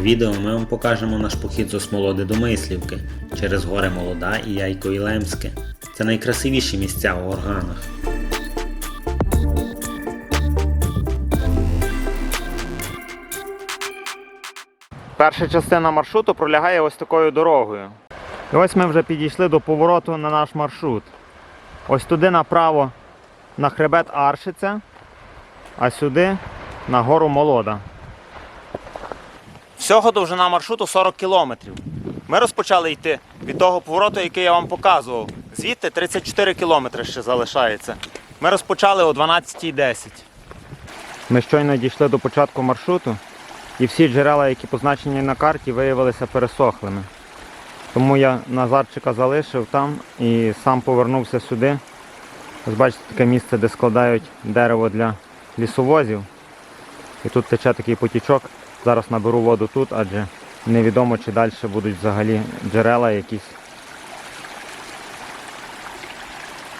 Відео ми вам покажемо наш похід з Осмолоди до Мислівки через гори Молода і Яйко Ілемське. Це найкрасивіші місця у горганах. Перша частина маршруту пролягає ось такою дорогою. І ось ми вже підійшли до повороту на наш маршрут. Ось туди направо на хребет Аршиця, а сюди на гору Молода. Всього довжина маршруту 40 кілометрів. Ми розпочали йти від того повороту, який я вам показував. Звідти 34 кілометри ще залишається. Ми розпочали о 12.10. Ми щойно дійшли до початку маршруту, і всі джерела, які позначені на карті, виявилися пересохлими. Тому я Назарчика залишив там і сам повернувся сюди. Ось бачите таке місце, де складають дерево для лісовозів. І тут тече такий потічок. Зараз наберу воду тут, адже невідомо чи далі будуть взагалі джерела якісь.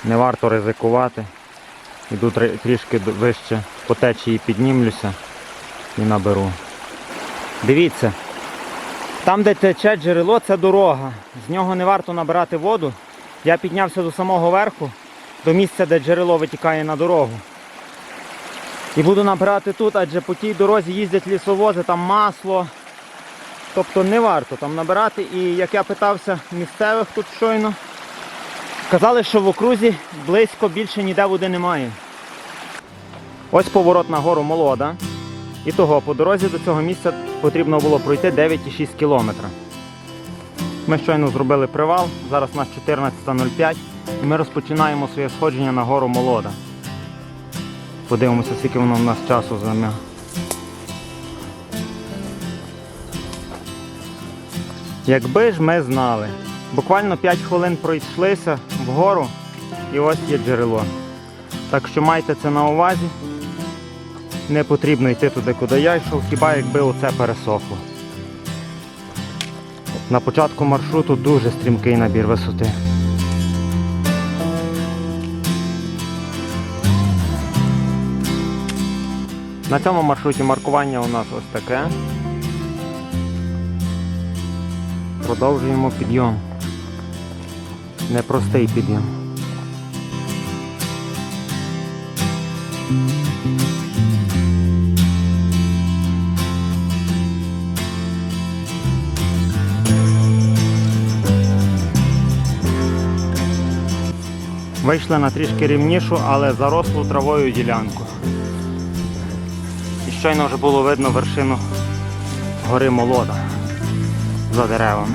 Не варто ризикувати. Іду трішки вище по течії піднімлюся і наберу. Дивіться, там, де тече джерело, це дорога. З нього не варто набирати воду. Я піднявся до самого верху, до місця, де джерело витікає на дорогу. І буду набирати тут, адже по тій дорозі їздять лісовози, там масло. Тобто не варто там набирати. І як я питався місцевих тут щойно, казали, що в окрузі близько більше ніде води немає. Ось поворот на гору Молода. І того по дорозі до цього місця потрібно було пройти 9,6 кілометра. Ми щойно зробили привал, зараз у нас 14.05 і ми розпочинаємо своє сходження на гору Молода. Подивимося, скільки воно в нас часу займе. Якби ж ми знали, буквально 5 хвилин пройшлися вгору і ось є джерело. Так що майте це на увазі. Не потрібно йти туди, куди я йшов, хіба якби оце пересохло. На початку маршруту дуже стрімкий набір висоти. На цьому маршруті маркування у нас ось таке. Продовжуємо підйом. Непростий підйом. Вийшли на трішки рівнішу, але зарослу травою ділянку. Щойно вже було видно вершину гори Молода за деревами.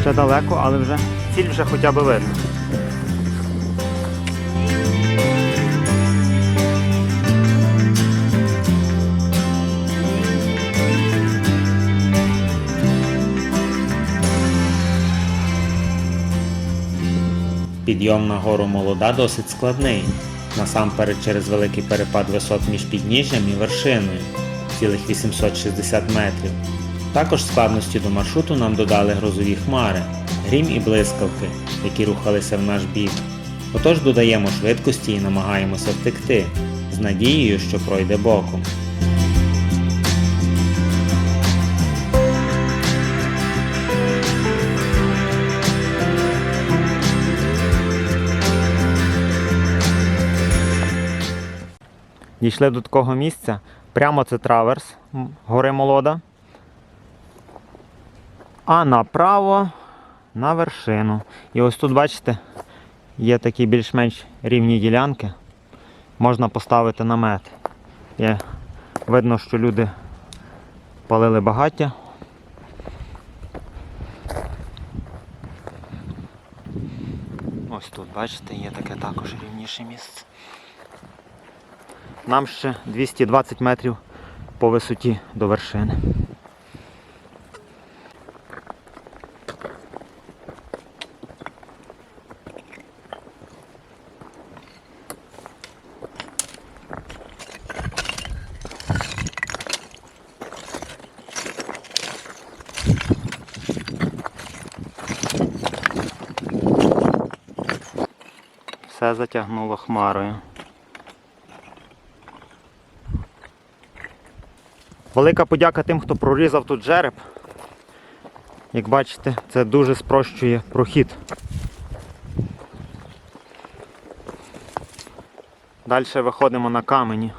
Ще далеко, але вже ціль вже хоча б видно. Підйом на гору Молода досить складний, насамперед через великий перепад висот між підніжжям і вершиною цілих 860 метрів. Також складності до маршруту нам додали грозові хмари, грім і блискавки, які рухалися в наш бік. Отож додаємо швидкості і намагаємося втекти, з надією, що пройде боком. Дійшли до такого місця. Прямо це траверс гори Молода. А направо на вершину. І ось тут, бачите, є такі більш-менш рівні ділянки. Можна поставити намет. Є, видно, що люди палили багаття. Ось тут, бачите, є таке також рівніше місце. Нам ще 220 метрів по висоті до вершини. Все затягнуло хмарою. Велика подяка тим, хто прорізав тут жереб. Як бачите, це дуже спрощує прохід. Далі виходимо на камені.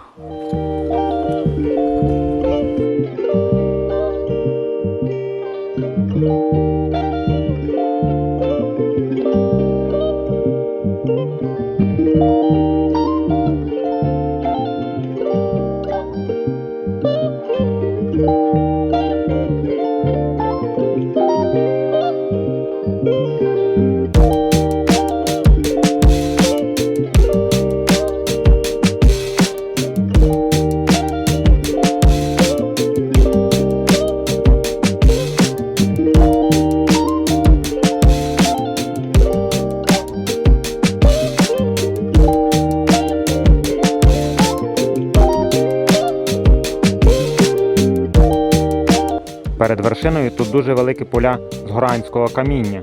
Поля з горанського каміння.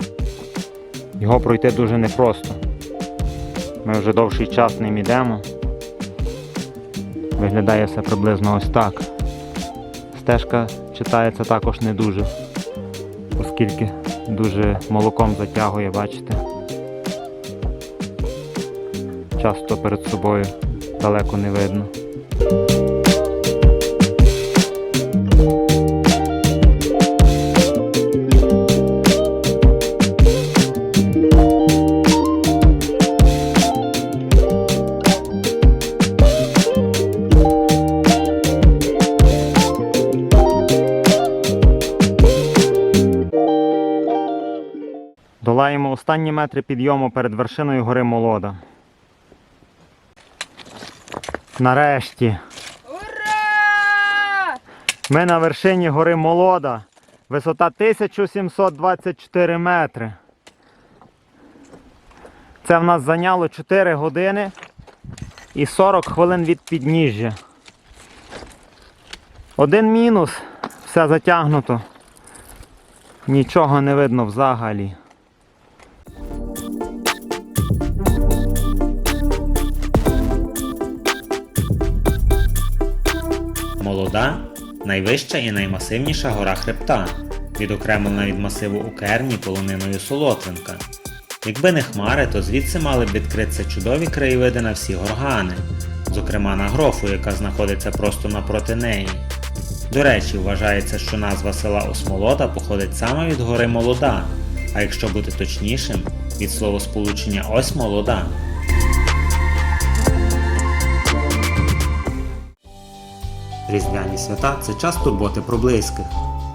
Його пройти дуже непросто. Ми вже довший час ним йдемо. Виглядає все приблизно ось так. Стежка читається також не дуже, оскільки дуже молоком затягує, бачите. Часто перед собою далеко не видно. Останні метри підйому перед вершиною гори Молода. Нарешті. Ура! Ми на вершині гори Молода. Висота 1724 метри. Це в нас зайняло 4 години і 40 хвилин від підніжжя. Один мінус, все затягнуто. Нічого не видно взагалі. Молода найвища і наймасивніша гора хребта, відокремлена від масиву Укерні полониною Солотвинка. Якби не хмари, то звідси мали б відкритися чудові краєвиди на всі горгани, зокрема на грофу, яка знаходиться просто напроти неї. До речі, вважається, що назва села Осмолода походить саме від гори Молода, а якщо бути точнішим, від словосполучення ось молода. Різдвяні свята це час турботи про близьких.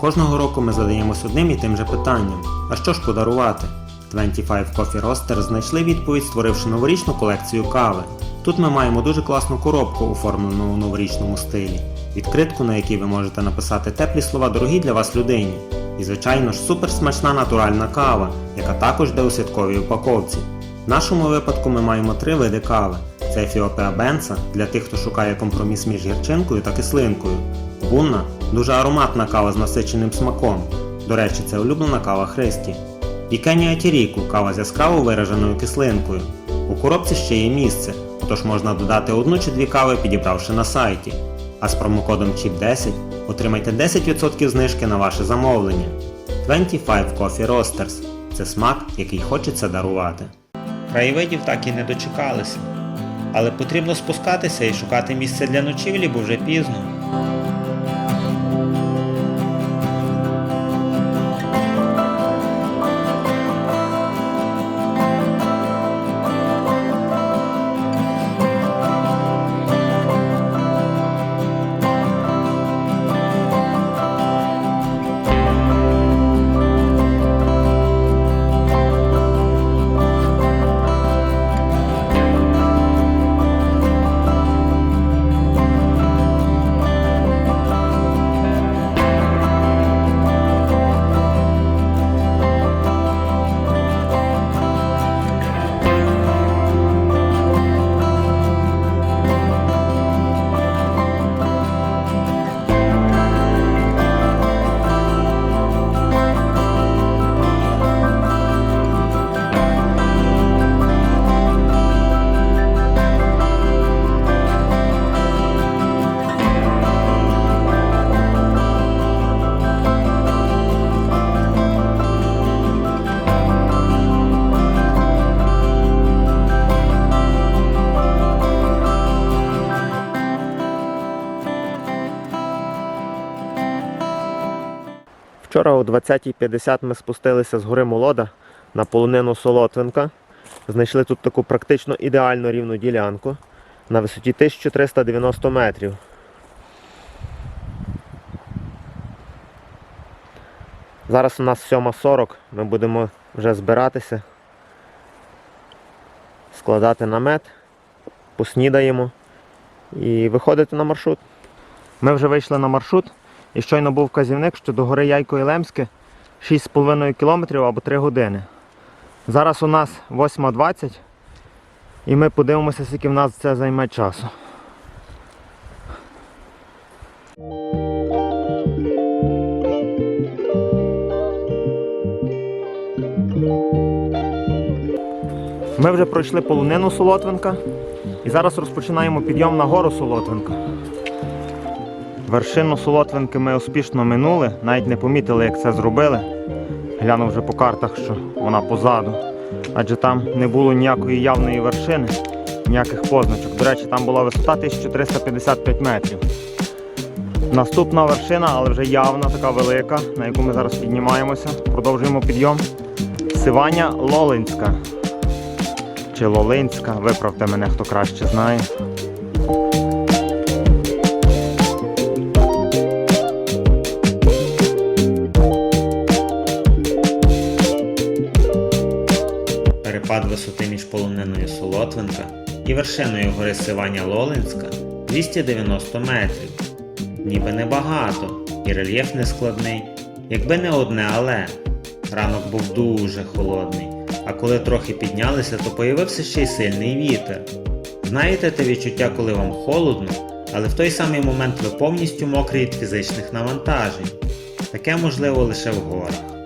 Кожного року ми задаємось одним і тим же питанням: а що ж подарувати? 25 Coffee Roasters знайшли відповідь, створивши новорічну колекцію кави. Тут ми маємо дуже класну коробку, оформлену у новорічному стилі, відкритку, на якій ви можете написати теплі слова дорогі для вас людині. І, звичайно ж, суперсмачна натуральна кава, яка також йде у святковій упаковці. В нашому випадку ми маємо три види кави. Це Ефіопія Бенса для тих, хто шукає компроміс між гірчинкою та кислинкою. Бунна дуже ароматна кава з насиченим смаком. До речі, це улюблена кава Христі. І Кенія Тіріку кава з яскраво вираженою кислинкою. У коробці ще є місце, тож можна додати одну чи дві кави, підібравши на сайті. А з промокодом CHIP10 отримайте 10% знижки на ваше замовлення. 25 Coffee Roasters – це смак, який хочеться дарувати. Краєвидів так і не дочекалися. Але потрібно спускатися і шукати місце для ночівлі, бо вже пізно. 20.50 ми спустилися з гори Молода на полонину Солотвинка. Знайшли тут таку практично ідеально рівну ділянку на висоті 1390 метрів. Зараз у нас 7.40, ми будемо вже збиратися, складати намет, поснідаємо і виходити на маршрут. Ми вже вийшли на маршрут і щойно був вказівник, що до гори Яйко і Лемське 6,5 кілометрів або 3 години. Зараз у нас 8.20 і ми подивимося, скільки в нас це займе часу. Ми вже пройшли полонину Солотвинка і зараз розпочинаємо підйом на гору Солотвинка. Вершину Солотвинки ми успішно минули, навіть не помітили, як це зробили. Глянув вже по картах, що вона позаду. Адже там не було ніякої явної вершини, ніяких позначок. До речі, там була висота 1355 метрів. Наступна вершина, але вже явна, така велика, на яку ми зараз піднімаємося. Продовжуємо підйом. Сиваня Лолинська. Чи Лолинська, виправте мене, хто краще знає. Висоти між полониною Солотвинка і вершиною гори Сиваня Лолинська 290 метрів. Ніби небагато, і рельєф не складний, якби не одне але. Ранок був дуже холодний, а коли трохи піднялися, то появився ще й сильний вітер. Знаєте те відчуття, коли вам холодно, але в той самий момент ви повністю мокрі від фізичних навантажень. Таке можливо лише в горах.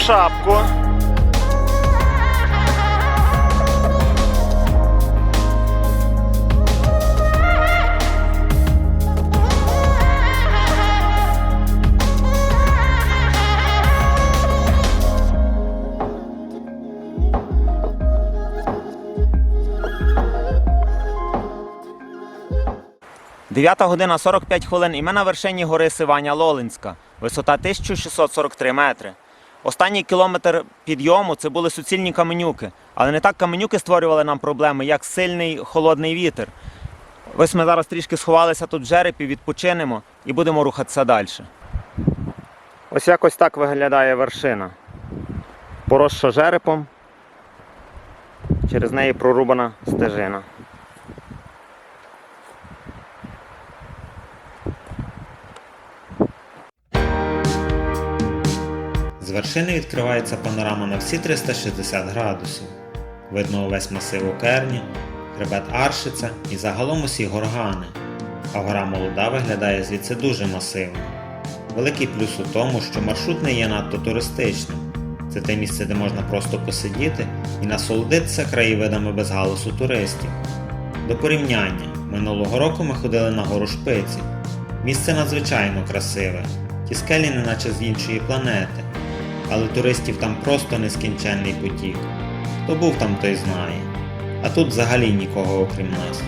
Шапку? Дев'ята година 45 хвилин і на вершині гори Сиваня Лолинська. Висота 1643 метри. Останній кілометр підйому це були суцільні каменюки. Але не так каменюки створювали нам проблеми, як сильний холодний вітер. Ось ми зараз трішки сховалися тут в жерепі, відпочинемо і будемо рухатися далі. Ось якось так виглядає вершина. Поросша жерепом. Через неї прорубана стежина. З вершини відкривається панорама на всі 360 градусів. Видно увесь масив Окерні, хребет Аршиця і загалом усі горгани. А гора Молода виглядає звідси дуже масивно. Великий плюс у тому, що маршрут не є надто туристичним. Це те місце, де можна просто посидіти і насолодитися краєвидами без галасу туристів. До порівняння, минулого року ми ходили на гору Шпиці. Місце надзвичайно красиве, ті скелі неначе з іншої планети але туристів там просто нескінченний потік. Хто був там, той знає. А тут взагалі нікого окрім нас.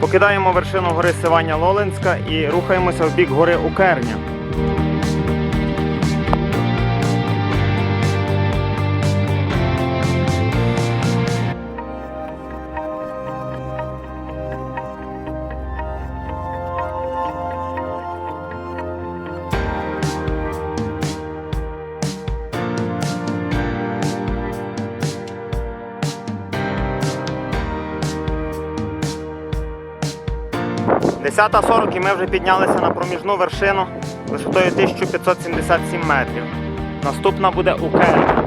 Покидаємо вершину гори Сиваня Лолинська і рухаємося в бік гори Укерня. 10.40 і ми вже піднялися на проміжну вершину висотою 1577 метрів. Наступна буде Укерія.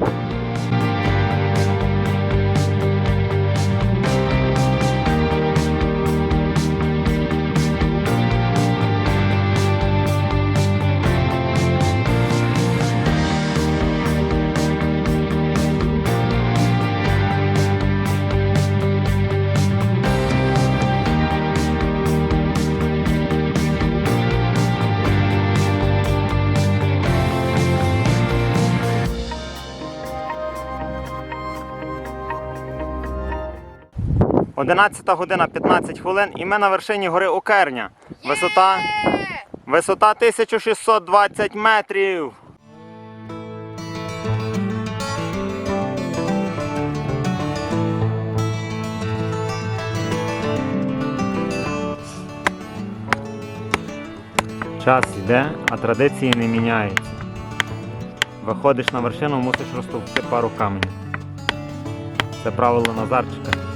11 година 15 хвилин і ми на вершині гори Окерня. Висота, висота 1620 метрів. Час йде, а традиції не міняються. Виходиш на вершину, мусиш розтовкти пару каменів. Це правило Назарчика.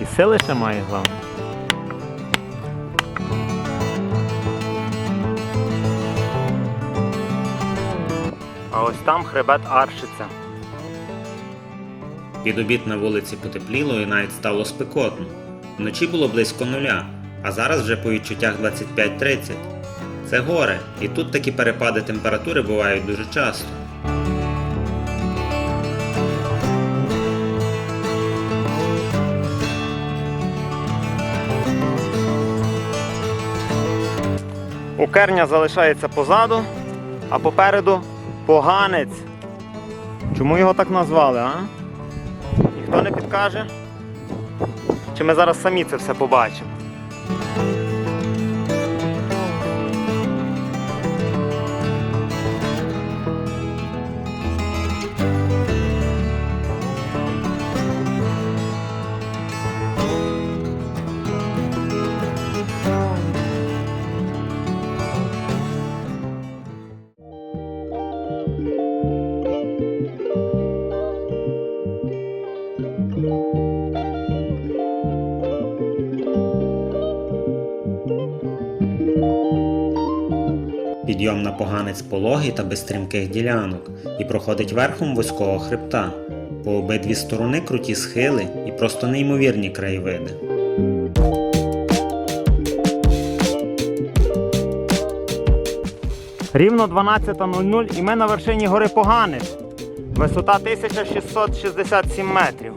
І сили ще має головне. А ось там хребет Аршиця. Під обід на вулиці потепліло і навіть стало спекотно. Вночі було близько нуля, а зараз вже по відчуттях 25-30. Це гори, і тут такі перепади температури бувають дуже часто. Укерня залишається позаду, а попереду поганець. Чому його так назвали, а? Ніхто не підкаже? Чи ми зараз самі це все побачимо? На пологий та без стрімких ділянок і проходить верхом вузького хребта. По обидві сторони круті схили і просто неймовірні краєвиди. Рівно 12.00 і ми на вершині гори Поганець. Висота 1667 метрів.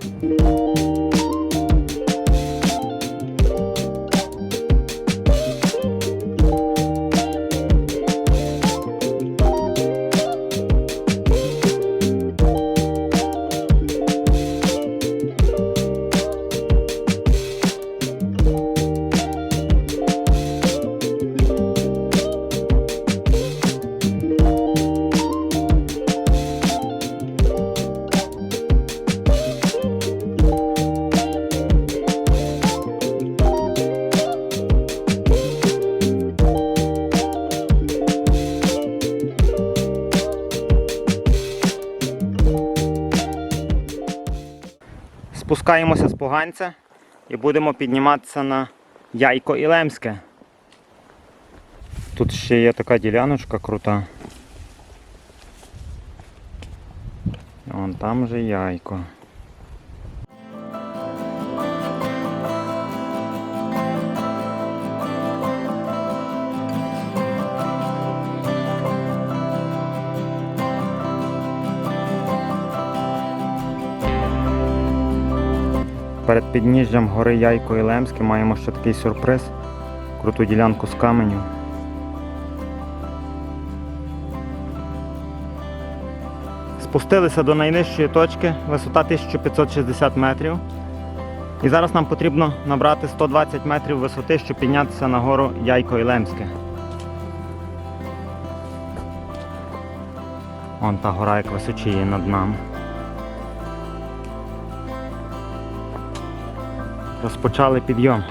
Спускаємося з поганця і будемо підніматися на Яйко Ілемське. Тут ще є така діляночка крута. Вон там же яйко. Перед підніжжям гори Яйко і Лемське маємо ще такий сюрприз. Круту ділянку з каменю. Спустилися до найнижчої точки, висота 1560 метрів. І зараз нам потрібно набрати 120 метрів висоти, щоб піднятися на гору Яйко і Лемське. Вон та гора як височіє над нами. Розпочали підйом.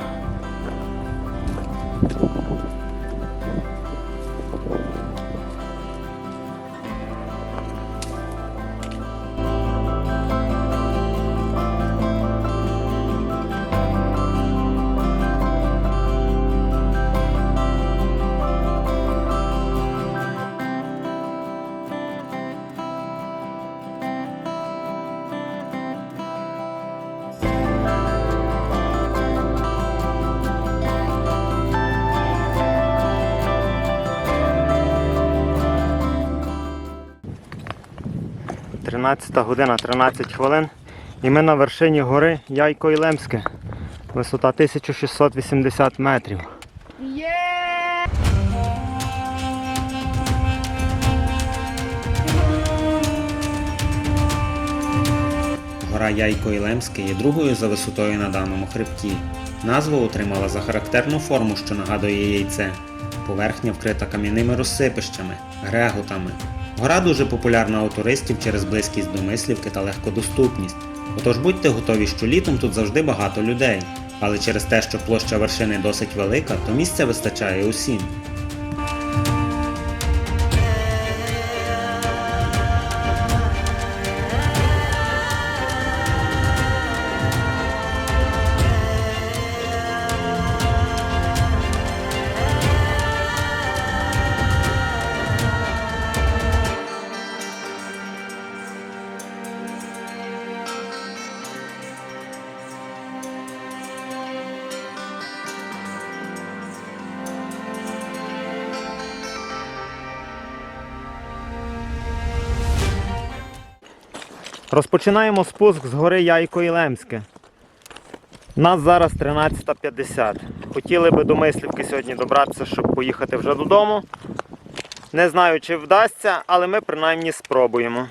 13 година 13 хвилин. І ми на вершині гори Яйко Ілемське. Висота 1680 метрів. Гора Яйко Ілемське є другою за висотою на даному хребті. Назву отримала за характерну форму, що нагадує яйце. Поверхня вкрита кам'яними розсипищами, греготами. Гора дуже популярна у туристів через близькість до мислівки та легкодоступність. Отож будьте готові, що літом тут завжди багато людей, але через те, що площа вершини досить велика, то місця вистачає усім. Розпочинаємо спуск з гори Яйко Ілемське. Нас зараз 13.50. Хотіли би до Мислівки сьогодні добратися, щоб поїхати вже додому. Не знаю, чи вдасться, але ми принаймні спробуємо.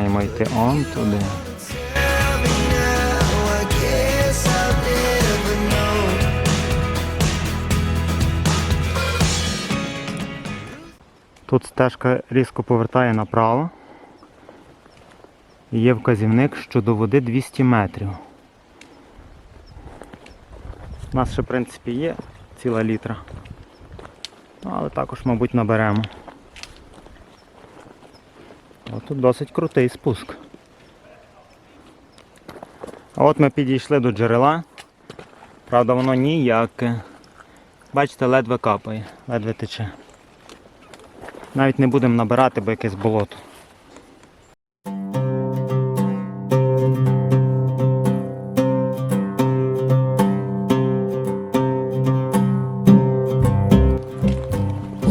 Маємо йти он туди. Тут стежка різко повертає направо. Є вказівник, що до води 200 метрів. У нас ще, в принципі, є ціла літра. Ну, Але також, мабуть, наберемо. Тут досить крутий спуск. А от ми підійшли до джерела. Правда, воно ніяке. Бачите, ледве капає, ледве тече. Навіть не будемо набирати, бо якесь болото.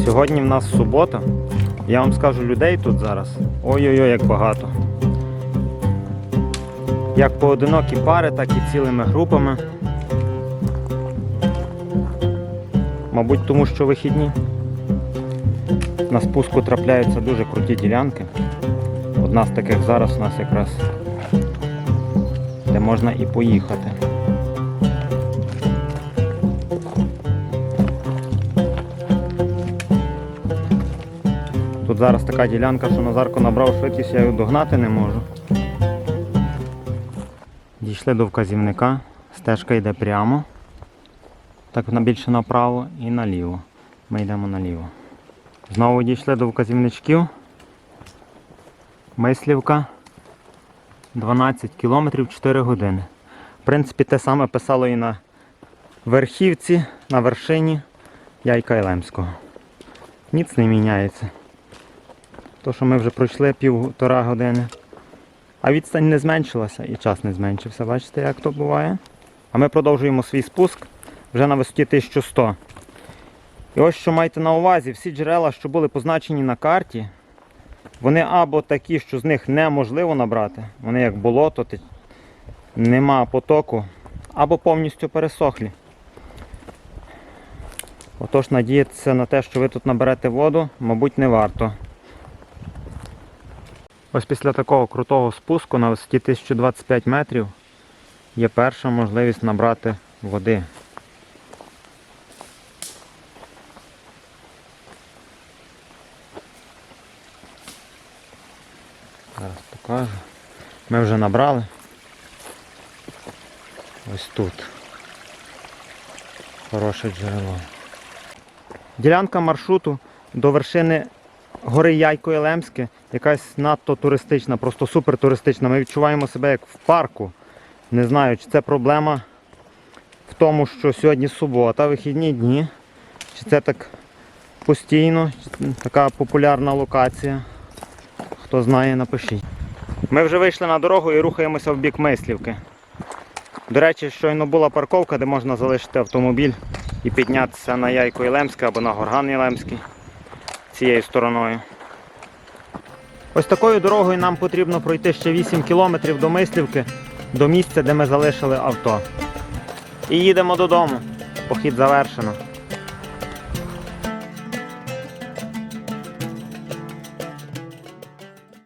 Сьогодні в нас субота. Я вам скажу, людей тут зараз. Ой-ой-ой, як багато. Як поодинокі пари, так і цілими групами. Мабуть, тому що вихідні. На спуску трапляються дуже круті ділянки. Одна з таких зараз у нас якраз, де можна і поїхати. Зараз така ділянка, що Назарко набрав швидкість, я його догнати не можу. Дійшли до вказівника, стежка йде прямо. Так більше направо і наліво. Ми йдемо наліво. Знову дійшли до вказівничків. Мислівка 12 кілометрів 4 години. В принципі, те саме писало і на верхівці, на вершині Яйка Ілемського. Ніц не міняється. То, що ми вже пройшли півтора години. А відстань не зменшилася і час не зменшився. Бачите, як то буває? А ми продовжуємо свій спуск вже на висоті 1100. І ось що майте на увазі, всі джерела, що були позначені на карті, вони або такі, що з них неможливо набрати, вони як болото, нема потоку, або повністю пересохлі. Отож, надіятися на те, що ви тут наберете воду, мабуть, не варто. Ось після такого крутого спуску на висоті 1025 метрів є перша можливість набрати води. Зараз покажу. Ми вже набрали. Ось тут. Хороше джерело. Ділянка маршруту до вершини гори Яйко Єлемське якась надто туристична, просто супер туристична. Ми відчуваємо себе як в парку. Не знаю, чи це проблема в тому, що сьогодні субота, вихідні дні. Чи це так постійно, така популярна локація. Хто знає, напишіть. Ми вже вийшли на дорогу і рухаємося в бік Мислівки. До речі, щойно була парковка, де можна залишити автомобіль і піднятися на Яйко Єлемське або на Горган Єлемський цією стороною. Ось такою дорогою нам потрібно пройти ще 8 кілометрів до Мислівки, до місця, де ми залишили авто. І їдемо додому. Похід завершено.